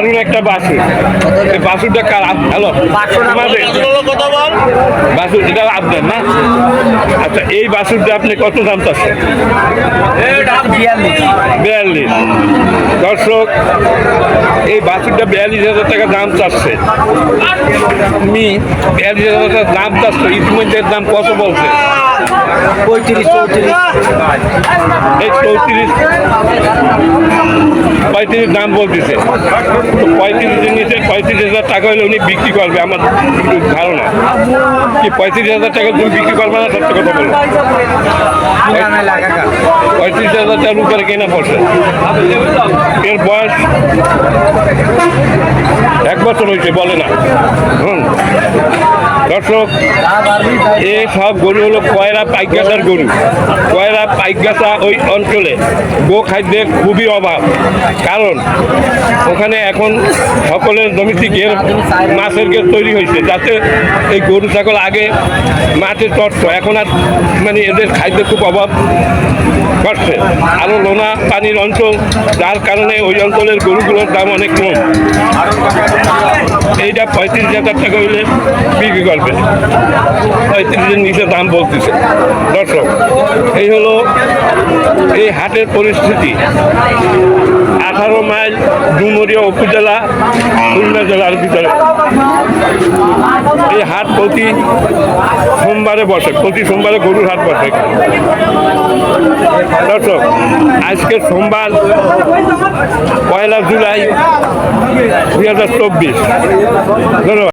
দারুণ একটা বাসু। এই বাসুরটা কার? হ্যালো আমাদের বাসুর এটা আপনার না? আচ্ছা এই বাসুরটা আপনি কত দাম চাচ্ছেন? বিয়াল্লিশ। দর্শক এই বাছুরটা বিয়াল্লিশ হাজার টাকা দাম চাচ্ছে। তুমি বিয়াল্লিশ হাজার টাকা দাম চাচ্ছ ইতিমধ্যে দাম কত বলছে? পঁয়ত্রিশ চৌত্রিশ। এই চৌত্রিশ পঁয়ত্রিশ দাম বলতেছে। তো পঁয়ত্রিশ নিচে পঁয়ত্রিশ হাজার টাকা হলে উনি বিক্রি করবে আমার ধারণা। কি পঁয়ত্রিশ হাজার টাকা তুমি বিক্রি করবে না সত্য কথা বলো। পঁয়ত্রিশ হাজার টাকার উপরে কেনা পড়ছে। এর বয়স এক বছর হয়েছে, বলে না। হুম। দর্শক, এ সব গরু হলো কয়রা পাইকগাছার গরু। কয়রা পাইকগাছা ওই অঞ্চলে। গো খাদ্যের খুবই অভাব। কারণ, ওখানে এখন সকলের ডোমেস্টিক এর মাছের গের তৈরি হয়েছে, যাতে এই গরু ছাগল আগে মাঠে চড়তো এখন আর মানে এদের খাদ্যের খুব অভাব। ঘটছে আরও লোনা পানির অঞ্চল, যার কারণে ওই অঞ্চলের গরুগুলোর দাম অনেক কম। এইটা পঁয়ত্রিশ হাজার টাকা হইলে বিক্রি করবে। পঁয়ত্রিশের নিচে দাম বলতেছে। দর্শক, এই হলো এই হাটের পরিস্থিতি। আঠারো মাইল ডুমুরিয়া উপজেলা, খুলনা জেলার ভিতরে। এই হাট প্রতি সোমবারে বসে, প্রতি সোমবারে গরুর হাট বসে। আজকে সোমবার পয়লা জুলাই দুই হাজার চব্বিশ। ধন্যবাদ।